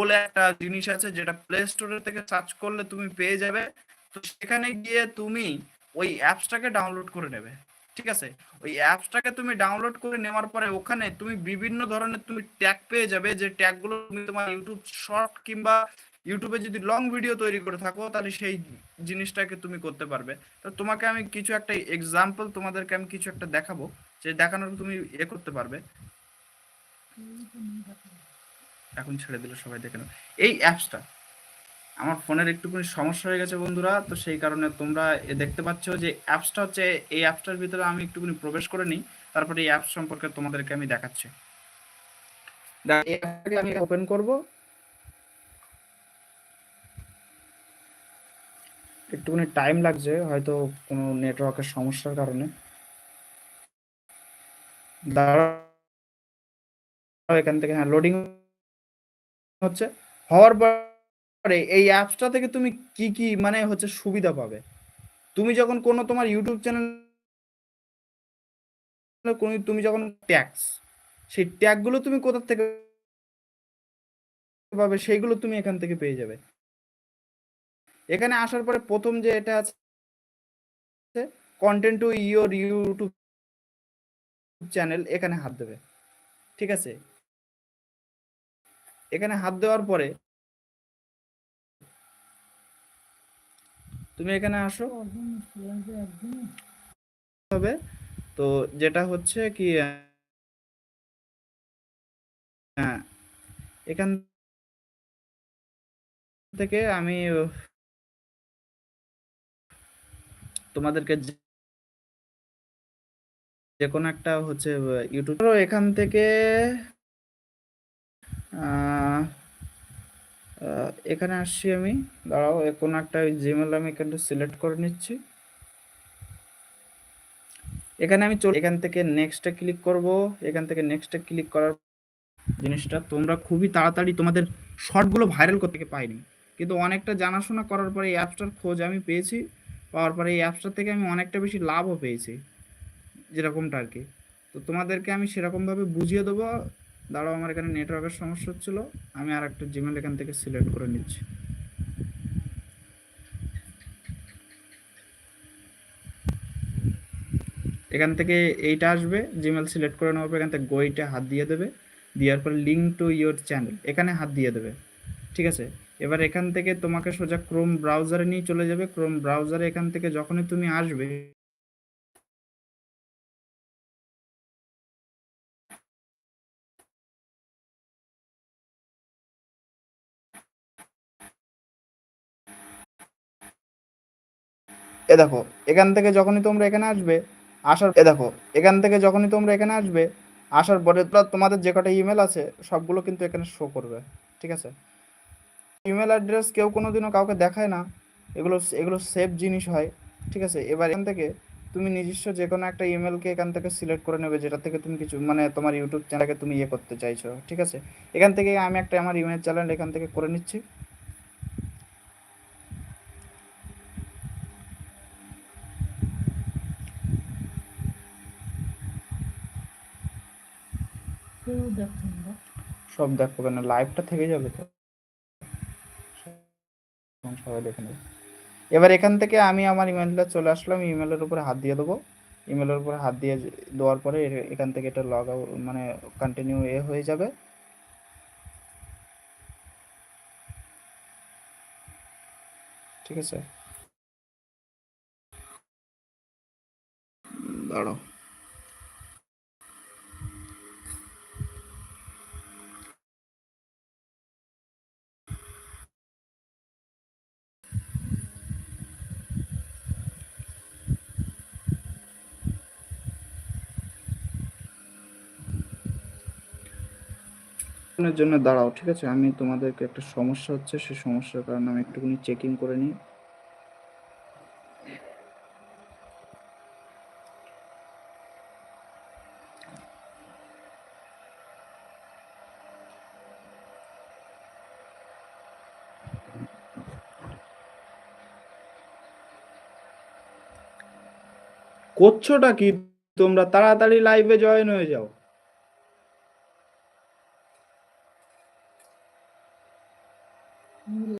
বলে একটা জিনিস আছে যেটা প্লে স্টোরে থেকে সার্চ করলে তুমি পেয়ে যাবে। তো সেখানে গিয়ে তুমি ওই অ্যাপসটাকে ডাউনলোড করে নেবে। ঠিক আছে? ওই অ্যাপসটাকে তুমি ডাউনলোড করে নেওয়ার পরে ওখানে তুমি বিভিন্ন ধরনের তুমি ট্যাগ পেয়ে যাবে যে ট্যাগগুলো তুমি তোমার ইউটিউব শর্ট কিংবা ইউটিউবে যদি লং ভিডিও তৈরি করে থাকো, তাহলে সেই জিনিসটাকে তুমি করতে পারবে। তো তোমাকে আমি কিছু একটা এক্সাম্পল তোমাদেরকে আমি কিছু একটা দেখাবো, যে দেখানোর তুমি এ করতে পারবে। এখন ছেড়ে দিলে সবাই দেখে নাও। এই অ্যাপসটা আমার ফোনের একটুখানি সমস্যা হয়ে গেছে বন্ধুরা, তো সেই কারণে তোমরা দেখতে পাচ্ছ যে অ্যাপসটা হচ্ছে, এই অ্যাপসটার ভিতরে আমি একটুখানি প্রবেশ করে নিই, তারপরে এই অ্যাপস সম্পর্কে তোমাদেরকে আমি দেখাচ্ছি। এই আমি ওপেন করব। একটুখানি টাইম লাগছে, হয়তো কোনো নেটওয়ার্কের সমস্যার কারণে। এখান থেকে হ্যাঁ লোডিং হচ্ছে? হওয়ার পরে এই অ্যাপসটা থেকে তুমি কি কি মানে হচ্ছে সুবিধা পাবে? তুমি যখন কোনো তোমার ইউটিউব চ্যানেল তুমি যখন ট্যাক্স সেই ট্যাগগুলো তুমি কোথা থেকে পাবে সেইগুলো তুমি এখান থেকে পেয়ে যাবে। এখানে আসার পরে প্রথম যে এটা আছে content to your YouTube channel এখানে হাত দেবে। ঠিক আছে? এখানে হাত দেওয়ার পরে তুমি এখানে আসো। হবে। তো যেটা হচ্ছে কি হ্যাঁ এখান থেকে আমি তোমাদেরকে যে কোনো একটা হচ্ছে ইউটিউব এখান থেকে এখানে আসছি আমি। দাঁড়াও কোনো একটা জিমেল আমি এখানে সিলেক্ট করে নিচ্ছি। এখানে আমি চলে এখান থেকে নেক্সটে ক্লিক করব। এখান থেকে নেক্সটে ক্লিক করার জিনিসটা তোমরা খুবই তাড়াতাড়ি তোমাদের শর্টগুলো ভাইরাল করতে পাইনি। কিন্তু অনেকটা জানাশোনা করার পরে এই অ্যাপসটার খোঁজ আমি পেয়েছি। পাওয়ার পরে এই অ্যাপসটা থেকে আমি অনেকটা বেশি লাভও পেয়েছি, যেরকমটা আর কি তো তোমাদেরকে আমি সেরকমভাবে বুঝিয়ে দেবো। দাঁড়াও, আমার এখানে নেটওয়ার্কের সমস্যা হচ্ছিল। আমি আর একটা জিমেল এখান থেকে সিলেক্ট করে নিচ্ছি। এখান থেকে এইটা আসবে জিমেল সিলেক্ট করে নেওয়ার পর এখান থেকে গোইটা হাত দিয়ে দেবে। দেওয়ার পর লিঙ্ক টু ইয়োর চ্যানেল এখানে হাত দিয়ে দেবে। ঠিক আছে? এবার এখান থেকে তোমাকে সোজা ক্রোম ব্রাউজারে নিয়ে চলে যাবে। ক্রোম ব্রাউজারে এখান থেকে যখনই তুমি আসবে এ দেখো, এখান থেকে যখনই তোমরা এখানে আসবে, আসার এ দেখো, এখান থেকে যখনই তোমরা এখানে আসবে, আসার পরে তোমাদের যে কটা ইমেল আছে, সবগুলো কিন্তু এখানে শো করবে, ঠিক আছে? ইমেল অ্যাড্রেস কেউ কোনো দিনও কাউকে দেখায় না, এগুলো এগুলো সেফ জিনিস হয়, ঠিক আছে? এবার এখান থেকে তুমি নিজস্ব যে কোনো একটা ইমেলকে এখান থেকে সিলেক্ট করে নেবে, যেটা থেকে তুমি কিছু মানে তোমার ইউটিউব চ্যানেলকে তুমি ইয়ে করতে চাইছো, ঠিক আছে? এখান থেকে আমি একটা আমার ইমেল চ্যানেল এখান থেকে করে নিচ্ছি সব দেখো কেন? লাইভটা থেকে যাবে তো। সবাই দেখে নেবে। এবার এখান থেকে আমি আমার ইমেলটা চলে আসলাম ইমেলের উপরে হাত দিয়ে দেবো। ইমেলের উপরে হাত দিয়ে দেওয়ার পরে এখান থেকে এটা লগ আউট মানে কন্টিনিউ এ হয়ে যাবে। ঠিক আছে? দাঁড়াও। এর জন্য, দাঁড়াও, ঠিক আছে? আমি তোমাদেরকে একটা সমস্যা হচ্ছে, সেই সমস্যার কারণে আমি একটুখানি চেকিং করে নিই। করছোটা কি তোমরা? তাড়াতাড়ি লাইভে জয়েন হয়ে যাও।